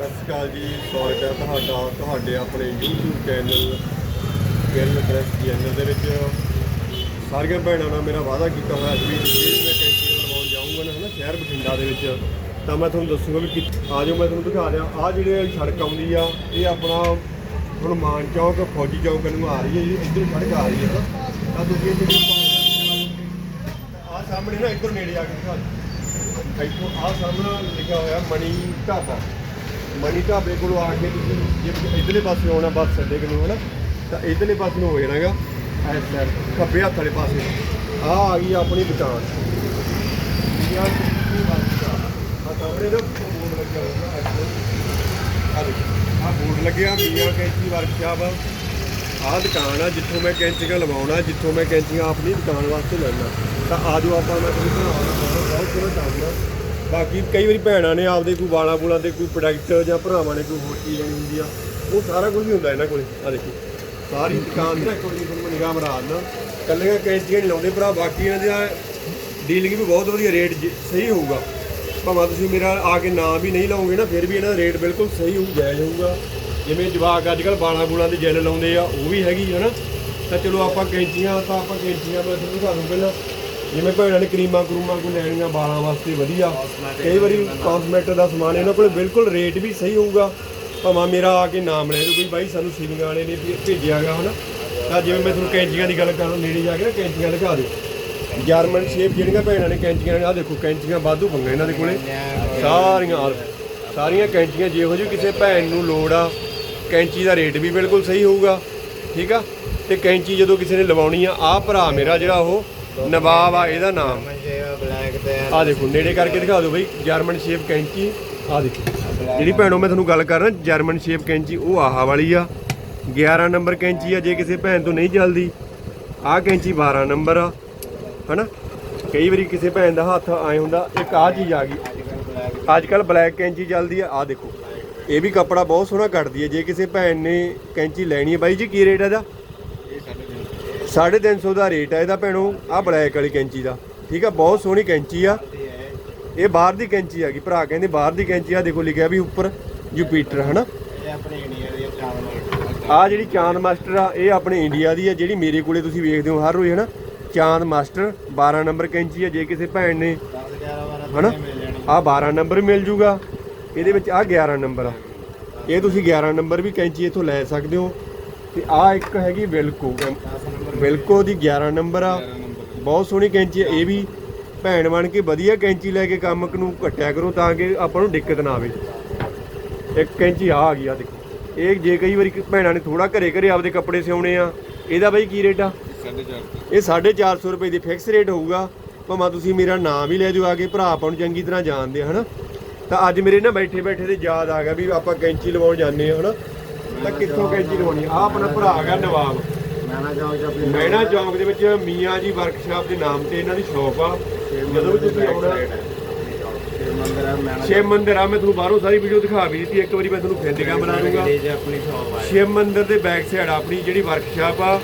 ਸਤਿ ਸ਼੍ਰੀ ਅਕਾਲ ਜੀ, ਸਵਾਗਤ ਹੈ ਤੁਹਾਡਾ, ਤੁਹਾਡੇ ਆਪਣੇ YouTube channel Gill press channel ਦੇ ਵਿੱਚ। ਸਾਰੀਆਂ ਭੈਣਾਂ ਨਾਲ ਮੇਰਾ ਵਾਅਦਾ ਕੀਤਾ ਹੋਇਆ ਸੀ ਵੀ ਜੇ ਮੈਂ ਕੈਂਚੀ ਲਗਾਉਣ ਜਾਊਂਗਾ ਨਾ, ਹਨਾ, ਸ਼ਹਿਰ ਬਠਿੰਡਾ ਦੇ ਵਿੱਚ, ਤਾਂ ਮੈਂ ਤੁਹਾਨੂੰ ਦੱਸੂਗਾ ਵੀ ਕਿ ਆ ਜਾਓ, ਮੈਂ ਤੁਹਾਨੂੰ ਦਿਖਾ ਦਿਆਂ। ਆ ਜਿਹੜੇ ਸੜਕ ਆਉਂਦੀ ਆ, ਇਹ ਆਪਣਾ ਹਨੂੰਮਾਨ ਚੌਕ, ਫੌਜੀ ਚੌਕ ਨੂੰ ਆ ਰਹੀ ਹੈ ਜੀ, ਇੱਧਰ ਸੜਕ ਆ ਰਹੀ ਹੈ। ਨਾ ਤਾਂ ਤੁਸੀਂ ਇੱਥੇ ਆ ਸਾਹਮਣੇ ਨਾ, ਇੱਧਰ ਨੇੜੇ ਆ ਕੇ ਦਿਖਾ ਦਿਓ। ਇੱਥੋਂ ਆ ਸਾਹਮਣੇ ਲਿਖਿਆ ਹੋਇਆ ਮਣੀ ਢਾਬਾ। ਮਣੀ ਢਾਬੇ ਕੋਲ ਆ ਕੇ ਤੁਸੀਂ ਜੇ ਇਧਰਲੇ ਪਾਸੇ ਆਉਣਾ ਬੱਸ ਅੱਡੇ ਕੋਲ, ਹਨਾ? ਤਾਂ ਇਧਰਲੇ ਪਾਸੇ ਨੂੰ ਹੋ ਜਾਣਾਗਾ ਇਸ ਸਾਈਡ ਖੱਬੇ ਹੱਥ ਵਾਲੇ ਪਾਸੇ। ਆ ਆ ਗਈ ਆਪਣੀ ਦੁਕਾਨ। ਯਾਰ ਕੀ ਬਾਤ ਆ ਸਾਹਮਣੇ ਨਾ ਬੋਰਡ ਲੱਗਿਆ ਹੋਇਆ ਆ ਦੇਖੋ ਆ ਬੋਰਡ ਲੱਗਿਆ ਮੀਆਂ ਕੈਂਚੀ ਵਰਕਸ਼ਾਪ ਆ ਦੁਕਾਨ ਆ, ਜਿੱਥੋਂ ਮੈਂ ਕੈਂਚੀਆਂ ਲਵਾਉਣਾ, ਜਿੱਥੋਂ ਮੈਂ ਕੈਂਚੀਆਂ ਆਪਣੀ ਦੁਕਾਨ ਵਾਸਤੇ ਲੈਣਾ ਤਾਂ ਆਜੋ ਆਪਾਂ ਮੈਂ ਤੁਹਾਨੂੰ ਦਿਖਾਉਣਾ ਬਹੁਤ ਸੋਹਣਾ ਬਾਕੀ ਕਈ ਵਾਰੀ ਭੈਣਾਂ ਨੇ ਆਪਦੇ ਕੋਈ ਵਾਲਾਂ ਬੂਲਾਂ ਦੇ ਕੋਈ ਪ੍ਰੋਡਕਟ ਜਾਂ ਭਰਾਵਾਂ ਨੇ ਕੋਈ ਹੋਰ ਚੀਜ਼ ਲੈਣੀ ਹੁੰਦੀ ਆ, ਉਹ ਸਾਰਾ ਕੁਝ ਹੀ ਹੁੰਦਾ ਇਹਨਾਂ ਕੋਲੇ। ਆ ਦੇਖੋ, ਸਾਰੀ ਦੁਕਾਨ ਤੇ ਇੱਕ ਵਾਰੀ ਤੁਹਾਨੂੰ ਨਿਗਾਹ ਮਰਾ ਦਿੰਦਾ। ਕੱਲੀਆਂ ਕੈਂਚੀਆਂ ਨਹੀਂ ਲਾਉਂਦੇ ਭਰਾ, ਬਾਕੀ ਇਹਨਾਂ ਦਾ ਡੀਲਿੰਗ ਵੀ ਬਹੁਤ ਵਧੀਆ ਰੇਟ ਸਹੀ ਹੋਊਗਾ। ਭਾਵੇਂ ਤੁਸੀਂ ਮੇਰਾ ਆ ਕੇ ਨਾਂ ਵੀ ਨਹੀਂ ਲਾਉਂਗੇ ਨਾ, ਫਿਰ ਵੀ ਇਹਨਾਂ ਦਾ ਰੇਟ ਬਿਲਕੁਲ ਸਹੀ ਹੋਊ, ਜਾਇਜ਼ ਹੋਊਗਾ। ਜਿਵੇਂ ਜਵਾਕ ਅੱਜ ਕੱਲ ਬਾਲਾਂ ਬੂਲਾਂ ਦੇ ਜੈਲ ਲਾਉਂਦੇ ਆ, ਉਹ ਵੀ ਹੈਗੀ ਹੈ ਨਾ। ਤਾਂ ਚਲੋ ਆਪਾਂ ਕੈਂਚੀਆਂ, ਤਾਂ ਆਪਾਂ ਕੈਂਚੀਆਂ, ਮੈਂ ਤੁਹਾਨੂੰ ਦਿਖਾ ਦੂੰ ਪਹਿਲਾਂ ਜਿਵੇਂ ਭੈਣਾਂ ਨੇ ਕਰੀਮਾਂ ਕਰੂਮਾਂ ਕੋ ਲੈਣੀਆਂ, ਵਾਲਾਂ ਵਾਸਤੇ ਵਧੀਆ। ਕਈ ਵਾਰੀ ਕਾਸਮੈਟਿਕ ਦਾ ਸਮਾਨ ਇਹਨਾਂ ਕੋਲ ਬਿਲਕੁਲ ਰੇਟ ਵੀ ਸਹੀ ਹੋਊਗਾ। ਭਾਵੇਂ ਮੇਰਾ ਆ ਕੇ ਨਾਮ ਲੈ ਦਿਓ ਵੀ ਬਾਈ, ਸਾਨੂੰ ਸਿਵਿੰਗ ਵਾਲੇ ਨੇ ਭੇ- ਭੇਜਿਆਗਾ ਹਨਾ? ਤਾਂ ਜਿਵੇਂ ਮੈਂ ਤੁਹਾਨੂੰ ਕੈਂਚੀਆਂ ਦੀ ਗੱਲ ਕਰਾਂ, ਨੇੜੇ ਜਾ ਕੇ ਨਾ ਕੈਂਚੀਆਂ ਦਿਖਾ ਦਿਓ। ਜਰਮਨ ਸ਼ੇਪ ਜਿਹੜੀਆਂ ਭੈਣਾਂ ਨੇ ਕੈਂਚੀਆਂ ਆ ਦੇਖੋ, ਕੈਂਚੀਆਂ ਵਾਧੂ ਪੰਗਾ ਇਹਨਾਂ ਦੇ ਕੋਲੇ। ਸਾਰੀਆਂ ਸਾਰੀਆਂ ਕੈਂਚੀਆਂ ਜਿਹੋ ਜਿਹੀ ਕਿਸੇ ਭੈਣ ਨੂੰ ਲੋੜ ਆ, ਕੈਂਚੀ ਦਾ ਰੇਟ ਵੀ ਬਿਲਕੁਲ ਸਹੀ ਹੋਊਗਾ, ਠੀਕ ਆ? ਤੇ ਕੈਂਚੀ ਜਦੋਂ ਕਿਸੇ ਨੇ ਲਵਾਉਣੀ ਆ ਆ ਭਰਾ ਮੇਰਾ ਜਿਹੜਾ ਉਹ ਨਵਾਬ ਆ ਇਹਦਾ ਨਾਮ। ਆ ਦੇਖੋ ਨੇੜੇ ਕਰਕੇ ਦਿਖਾ ਦਿਓ ਬਈ ਜਰਮਨ ਸ਼ੇਪ ਕੈਂਚੀ। ਆ ਦੇਖੋ। ਜਿਹੜੀ ਭੈਣੋ ਮੈਂ ਤੁਹਾਨੂੰ ਗੱਲ ਕਰ ਰਿਹਾ ਜਰਮਨ ਸ਼ੇਪ ਕੈਂਚੀ ਉਹ ਆਹ ਵਾਲੀ ਆ। 11 ਨੰਬਰ ਕੈਂਚੀ ਆ ਜੇ ਕਿਸੇ ਭੈਣ ਤੋਂ ਨਹੀਂ ਚੱਲਦੀ। ਆਹ ਕੈਂਚੀ 12 ਨੰਬਰ ਆ ਹਨਾ? ਕਈ ਵਾਰੀ ਕਿਸੇ ਭੈਣ ਦਾ ਹੱਥ ਆਏ ਹੁੰਦਾ ਇੱਕ ਆਹ ਚੀਜ਼ ਆ ਗਈ। ਅੱਜ ਕੱਲ ਬਲੈਕ ਕੈਂਚੀ ਚੱਲਦੀ ਆ ਆ ਦੇਖੋ। ਇਹ ਵੀ ਕੱਪੜਾ ਬਹੁਤ ਸੋਹਣਾ ਕੱਟਦੀ ਹੈ ਜੇ ਕਿਸੇ ਭੈਣ ਨੇ ਕੈਂਚੀ ਲੈਣੀ ਹੈ ਬਾਈ ਜੀ ਕੀ ਰੇਟ ਹੈ ਇਹਦਾ? 350 ਦਾ ਰੇਟ ਹੈ ਇਹਦਾ ਭੈਣੋ ਆ ਬਲੈਕ ਵਾਲੀ ਕੈਂਚੀ ਦਾ। ਠੀਕ ਆ, ਬਹੁਤ ਸੋਹਣੀ ਕੈਂਚੀ ਆ। ਇਹ ਬਾਹਰ ਦੀ ਕੈਂਚੀ ਹੈਗੀ ਭਰਾ ਕਹਿੰਦੇ ਬਾਹਰ ਦੀ ਕੈਂਚੀ ਆ ਦੇਖੋ ਲਿਖਿਆ ਵੀ ਉੱਪਰ ਜੁਪੀਟਰ ਹਨਾ? ਇਹ ਆਪਣੇ ਆ ਜਿਹੜੀ ਚਾਂਦ ਮਾਸਟਰ ਆ, ਇਹ ਆਪਣੇ ਇੰਡੀਆ ਦੀ ਆ, ਜਿਹੜੀ ਮੇਰੇ ਕੋਲੇ ਤੁਸੀਂ ਵੇਖਦੇ ਹੋ ਹਰ ਰੋਜ਼, ਹਨਾ? ਚਾਂਦ ਮਾਸਟਰ 12 ਨੰਬਰ ਕੈਂਚੀ ਆ, ਜੇ ਕਿਸੇ ਭੈਣ ਨੇ 10 11 12 ਹਨਾ? ਆ 12 ਨੰਬਰ ਮਿਲ ਜੂਗਾ। ਇਹਦੇ ਵਿੱਚ ਆ 11 ਨੰਬਰ ਆ। ਇਹ ਤੁਸੀਂ 11 ਨੰਬਰ ਵੀ ਕੈਂਚੀ ਇੱਥੋਂ ਲੈ ਸਕਦੇ ਹੋ। ਤੇ ਆ ਇੱਕ ਹੈਗੀ ਵਿਲਕੋ 10 ਨੰਬਰ ਵਿਲਕੋ ਦੀ 11 ਨੰਬਰ ਆ। ਬਹੁਤ ਸੋਹਣੀ ਕੈਂਚੀ ਆ, ਇਹ ਵੀ ਭੈਣ ਬਣ ਕੇ ਵਧੀਆ ਕੈਂਚੀ ਲੈ ਕੇ ਕੰਮ ਨੂੰ ਘਟਿਆ ਕਰੋ ਤਾਂ ਕਿ ਆਪਾਂ ਨੂੰ ਦਿੱਕਤ ਨਾ ਆਵੇ। ਇੱਕ ਕੈਂਚੀ ਆ ਆ ਗਈ, ਆ ਦੇਖੋ। ਇਹ ਜੇ ਕਈ ਵਾਰੀ ਭੈਣਾਂ ਨੇ ਥੋੜਾ ਘਰੇ ਘਰੇ ਆਪਦੇ ਕੱਪੜੇ ਸਿਉਣੇ ਆ, ਇਹਦਾ ਬਾਈ ਕੀ ਰੇਟ ਆ? 450 ਇਹ 450 ਰੁਪਏ ਦੀ ਫਿਕਸ ਰੇਟ ਹੋਊਗਾ। ਭਾਵੇਂ ਤੁਸੀਂ ਮੇਰਾ ਨਾਮ ਵੀ ਲੈ ਜਾਓ ਆ ਕੇ, ਭਰਾ ਆਪਾਂ ਨੂੰ ਚੰਗੀ ਤਰ੍ਹਾਂ ਜਾਣਦੇ ਆ, ਹਨਾ? ਤਾਂ ਅੱਜ ਮੇਰੇ ਨਾ ਬੈਠੇ ਬੈਠੇ ਤੇ ਯਾਦ ਆ ਗਿਆ ਵੀ ਆਪਾਂ ਕੈਂਚੀ ਲਵਾਉਣ ਜਾਂਦੇ ਆ, ਹਨਾ? ਤਾਂ ਕਿੱਥੋਂ ਕੈਂਚੀ ਲਵਾਉਣੀ ਆ? ਆਹ ਆਪਣਾ ਭਰਾ ਹੈਗਾ ਨਵਾਬ। ਮੈਣਾ ਚੌਂਕ ਦੇ ਵਿੱਚ ਮੀਆਂ ਜੀ ਵਰਕਸ਼ਾਪ ਦੇ ਨਾਮ ਤੇ ਇਹਨਾਂ ਦੀ ਸ਼ਾਪ ਆ। ਜਦੋਂ ਵੀ ਤੁਸੀਂ ਆਉਣਾ? ਸ਼ਿਵ ਮੰਦਿਰ ਆ ਮੈਂ ਤੁਹਾਨੂੰ ਬਾਹਰੋਂ ਸਾਰੀ ਵੀਡੀਓ ਦਿਖਾ ਵੀ ਦਿੱਤੀ। ਇੱਕ ਵਾਰੀ ਮੈਂ ਤੁਹਾਨੂੰ ਫਿਰ ਦਿਖਾ ਬਣਾ ਦੂੰਗਾ। ਸ਼ਿਵ ਮੰਦਿਰ ਦੇ ਬੈਕ ਸਾਈਡ ਆਪਣੀ ਜਿਹੜੀ ਵਰਕਸ਼ਾਪ ਆ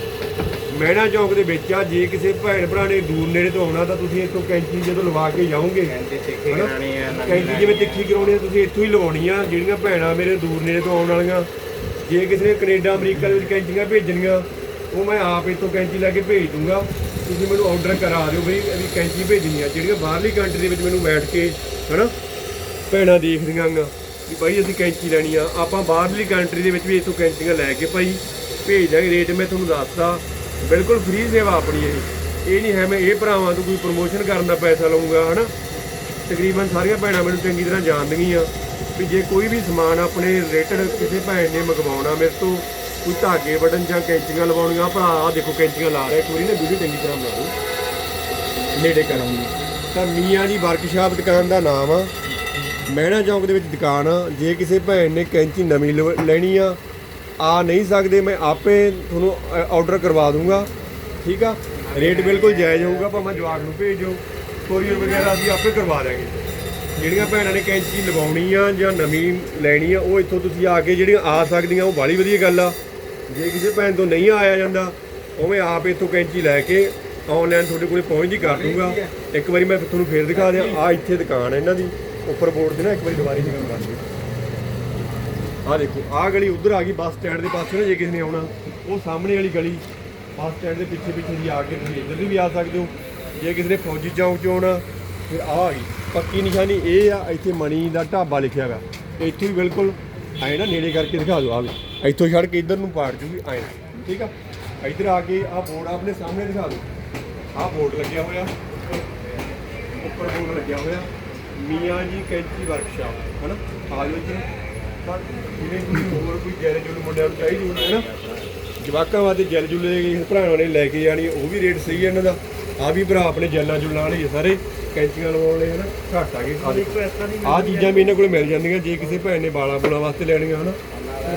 ਮੈਣਾ ਚੌਂਕ ਦੇ ਵਿੱਚ ਆ। ਜੇ ਕਿਸੇ ਭੈਣ ਭਰਾ ਨੇ ਦੂਰ ਨੇੜੇ ਤੋਂ ਆਉਣਾ ਤਾਂ ਤੁਸੀਂ ਇੱਥੋਂ ਕੈਂਚੀ ਜਦੋਂ ਲਵਾ ਕੇ ਜਾਓਗੇ ਕੈਂਚੀ ਜਿਵੇਂ ਤਿੱਖੀ ਕਰਾਉਣੀ ਆ ਤੁਸੀਂ ਇੱਥੋਂ ਹੀ ਲਵਾਉਣੀ ਆ ਜਿਹੜੀਆਂ ਭੈਣਾਂ ਮੇਰੇ ਦੂਰ ਨੇੜੇ ਤੋਂ ਆਉਣ ਵਾਲੀਆਂ ਜੇ ਕਿਸੇ ਨੇ ਕੈਨੇਡਾ ਅਮਰੀਕਾ ਦੇ ਵਿੱਚ ਕੈਂਚੀਆਂ ਭੇਜਣੀਆਂ ਉਹ ਮੈਂ ਆਪ ਇੱਥੋਂ ਕੈਂਚੀ ਲੈ ਕੇ ਭੇਜ ਦੂੰਗਾ। ਤੁਸੀਂ ਮੈਨੂੰ ਆਰਡਰ ਕਰਾ ਦਿਓ ਬਈ ਇਹਦੀ ਕੈਂਚੀ ਭੇਜਣੀ ਆ। ਜਿਹੜੀਆਂ ਬਾਹਰਲੀ ਕੰਟਰੀ ਦੇ ਵਿੱਚ ਮੈਨੂੰ ਬੈਠ ਕੇ, ਹਨਾ, ਭੈਣਾਂ ਦੇਖਦੀਆਂ ਗਾ ਵੀ ਭਾਈ ਅਸੀਂ ਕੈਂਚੀ ਲੈਣੀ ਆ। ਆਪਾਂ ਬਾਹਰਲੀ ਕੰਟਰੀ ਦੇ ਵਿੱਚ ਵੀ ਇੱਥੋਂ ਕੈਂਚੀਆਂ ਲੈ ਕੇ ਭਾਈ ਭੇਜ ਦਾਂਗੇ ਰੇਟ ਮੈਂ ਤੁਹਾਨੂੰ ਦੱਸਦਾ। ਬਿਲਕੁਲ ਫ੍ਰੀ ਸੇਵਾ ਆਪਣੀ ਇਹ। ਇਹ ਨਹੀਂ ਹੈ ਮੈਂ ਇਹ ਭਰਾਵਾਂ ਤੋਂ ਕੋਈ ਪ੍ਰਮੋਸ਼ਨ ਕਰਨ ਦਾ ਪੈਸਾ ਲਵਾਂਗਾ ਹਨਾ। ਤਕਰੀਬਨ ਸਾਰੀਆਂ ਭੈਣਾਂ ਮੈਨੂੰ ਚੰਗੀ ਤਰ੍ਹਾਂ ਜਾਣਦੀਆਂ ਵੀ ਜੇ ਕੋਈ ਵੀ ਸਮਾਨ ਆਪਣੇ ਰਿਲੇਟਡ ਕਿਸੇ ਭੈਣ ਨੇ ਮੰਗਵਾਉਣਾ ਮੇਰੇ ਤੋਂ ਕੋਈ ਧਾਗੇ ਵੜਨ ਜਾਂ ਕੈਂਚੀਆਂ ਲਵਾਉਣੀਆਂ, ਭਰਾ, ਆਹ ਦੇਖੋ ਕੈਂਚੀਆਂ ਲਾ ਰਿਹਾ ਕੋਈ ਵਾਰੀ ਨਾ ਵੀਡੀਓ ਚੰਗੀ ਤਰ੍ਹਾਂ ਬਣਾ ਲਓ ਨੇੜੇ ਕਰਾਂਗੇ ਤਾਂ ਮੀਆਂ ਦੀ ਵਰਕਸ਼ਾਪ ਦੁਕਾਨ ਦਾ ਨਾਮ ਆ। ਮਹਿਣਾ ਚੌਂਕ ਦੇ ਵਿੱਚ ਦੁਕਾਨ ਆ। ਜੇ ਕਿਸੇ ਭੈਣ ਨੇ ਕੈਂਚੀ ਨਵੀਂ ਲਵ- ਲੈਣੀ ਆ ਆ ਨਹੀਂ ਸਕਦੇ, ਮੈਂ ਆਪੇ ਤੁਹਾਨੂੰ ਆਰਡਰ ਕਰਵਾ ਦੂੰਗਾ। ਠੀਕ ਆ? ਰੇਟ ਬਿਲਕੁਲ ਜਾਇਜ਼ ਹੋਊਗਾ, ਭਾਵੇਂ ਜਵਾਕ ਨੂੰ ਭੇਜੋ। ਕੋਰੀਅਰ ਵਗੈਰਾ ਅਸੀਂ ਆਪੇ ਕਰਵਾ ਦਾਂਗੇ ਜਿਹੜੀਆਂ ਭੈਣਾਂ ਨੇ ਕੈਂਚੀ ਲਵਾਉਣੀ ਆ ਜਾਂ ਨਵੀਂ ਲੈਣੀ ਆ, ਉਹ ਇੱਥੋਂ ਤੁਸੀਂ ਆ ਕੇ ਜਿਹੜੀਆਂ ਆ ਸਕਦੀਆਂ, ਉਹ ਬਾਲੀ ਵਧੀਆ ਗੱਲ ਆ। ਜੇ ਕਿਸੇ ਭੈਣ ਤੋਂ ਨਹੀਂ ਆਇਆ ਜਾਂਦਾ, ਉਵੇਂ ਆਪ ਇੱਥੋਂ ਕੈਂਚੀ ਲੈ ਕੇ ਆਨਲਾਈਨ ਤੁਹਾਡੇ ਕੋਲੇ ਪਹੁੰਚਦੀ ਕਰ ਦੂੰਗਾ। ਇੱਕ ਵਾਰੀ ਮੈਂ ਤੁਹਾਨੂੰ ਫੇਰ ਦਿਖਾ ਦਿਆਂ ਆ ਇੱਥੇ ਦੁਕਾਨ ਹੈ ਇਹਨਾਂ ਦੀ, ਉੱਪਰ ਬੋਰਡ ਤੇ ਨਾ ਇੱਕ ਵਾਰੀ ਦੁਬਾਰੀ ਦੁਕਾਨ ਕਰ ਦਿਓ ਆਹ ਦੇਖੋ, ਆਹ ਗਲੀ ਉਧਰ ਆ ਗਈ, ਬੱਸ ਸਟੈਂਡ ਦੇ ਪਾਸੇ ਨਾ ਜੇ ਕਿਸੇ ਨੇ ਆਉਣਾ, ਉਹ ਸਾਹਮਣੇ ਵਾਲੀ ਗਲੀ, ਬੱਸ ਸਟੈਂਡ ਦੇ ਪਿੱਛੇ ਪਿੱਛੇ ਦੀ ਆ ਕੇ ਤੁਸੀਂ ਇੱਧਰ ਦੀ ਵੀ ਆ ਸਕਦੇ ਹੋ। ਜੇ ਕਿਸੇ ਨੇ ਫੌਜੀ ਚੌਂਕ ਚ ਆਉਣਾ, ਫਿਰ ਆਹ ਆ ਗਈ। ਪੱਕੀ ਨਿਸ਼ਾਨੀ ਇਹ ਆ, ਇੱਥੇ ਮਣੀ ਦਾ ਢਾਬਾ ਲਿਖਿਆ ਹੈਗਾ ਇੱਥੇ ਵੀ ਬਿਲਕੁਲ ਆਏ ਨਾ ਨੇੜੇ ਕਰਕੇ ਦਿਖਾ ਦਿਓ ਆਵੇ ਇੱਥੋਂ ਛੱਡ ਕੇ ਇੱਧਰ ਨੂੰ ਪਾੜ ਜੂਗੀ ਆਏ ਠੀਕ ਆ? ਇੱਧਰ ਆ ਕੇ ਆਹ ਬੋਰਡ ਆਪਣੇ ਸਾਹਮਣੇ ਦਿਖਾ ਦਿਓ। ਆਹ ਬੋਰਡ ਲੱਗਿਆ ਹੋਇਆ। ਉੱਪਰ ਬੋਰਡ ਲੱਗਿਆ ਹੋਇਆ। ਮੀਆਂ ਜੀ ਕੈਂਚੀ ਵਰਕਸ਼ਾਪ ਹਨਾ? ਆ ਜਾਓ ਇੱਧਰ। ਪਰ ਜਿਵੇਂ ਕੋਈ ਹੋਰ ਕੋਈ ਜੈਲ ਜੁਲ ਮੁੰਡਿਆਂ ਨੂੰ ਚਾਹੀਦੀ ਹੁੰਦੀ ਹੈ ਨਾ, ਜਵਾਕਾਂ ਵਾਸਤੇ ਜੈਲ ਜੁਲੇ ਭਰਾਵਾਂ ਨੇ ਲੈ ਕੇ ਜਾਣੀ, ਉਹ ਵੀ ਰੇਟ ਸਹੀ ਹੈ ਇਹਨਾਂ ਦਾ। ਆ ਵੀ ਭਰਾ ਆਪਣੇ ਜੈਲਾਂ ਜੁਲਾਂ ਵਾਲੇ ਆ ਸਾਰੇ ਕੈਂਚੀਆਂ ਲਵਾਉਣ ਲਈ ਹਨਾ ਘੱਟ ਆ ਗਏ। ਆਹ ਚੀਜ਼ਾਂ ਵੀ ਇਹਨਾਂ ਕੋਲ ਮਿਲ ਜਾਂਦੀਆਂ ਜੇ ਕਿਸੇ ਭੈਣ ਨੇ ਬਾਲਾਂ ਬੁਲਾਂ ਵਾਸਤੇ ਲੈਣੀਆਂ ਹਨਾ।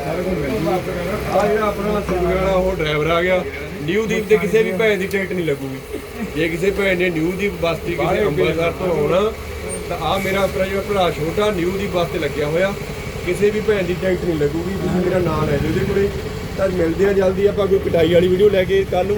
ਸਾਰਾ ਕੁਝ ਮਿਲ ਜੂਗਾ ਆ ਜਿਹੜਾ ਆਪਣਾ ਵਾਲਾ ਉਹ ਡਰਾਈਵਰ ਆ ਗਿਆ। ਨਿਊ ਦੀਪ ਤੇ ਕਿਸੇ ਵੀ ਭੈਣ ਦੀ ਟਿਕਟ ਨਹੀਂ ਲੱਗੂਗੀ। ਜੇ ਕਿਸੇ ਭੈਣ ਨੇ ਨਿਊ ਦੀਪ ਬੱਸ ਤੇ ਕਿਸੇ ਅੰਮ੍ਰਿਤਸਰ ਤੋਂ ਆਉਣਾ ਤਾਂ ਆ ਮੇਰਾ ਆਪਣਾ ਜਿਹੜਾ ਭਰਾ ਛੋਟਾ ਨਿਊ ਦੀ ਬੱਸ ਤੇ ਲੱਗਿਆ ਹੋਇਆ ਕਿਸੇ ਵੀ ਭੈਣ ਦੀ ਟਿਕਟ ਨਹੀਂ ਲੱਗੂਗੀ। ਤੁਸੀਂ ਮੇਰਾ ਨਾਮ ਲੈ ਦਿਓ ਉਹਦੇ ਕੋਲੇ। ਤਾਂ ਮਿਲਦੇ ਆ ਜਲਦੀ ਆਪਾਂ ਕੋਈ ਕਟਾਈ ਵਾਲੀ ਵੀਡੀਓ ਲੈ ਕੇ ਕੱਲ ਨੂੰ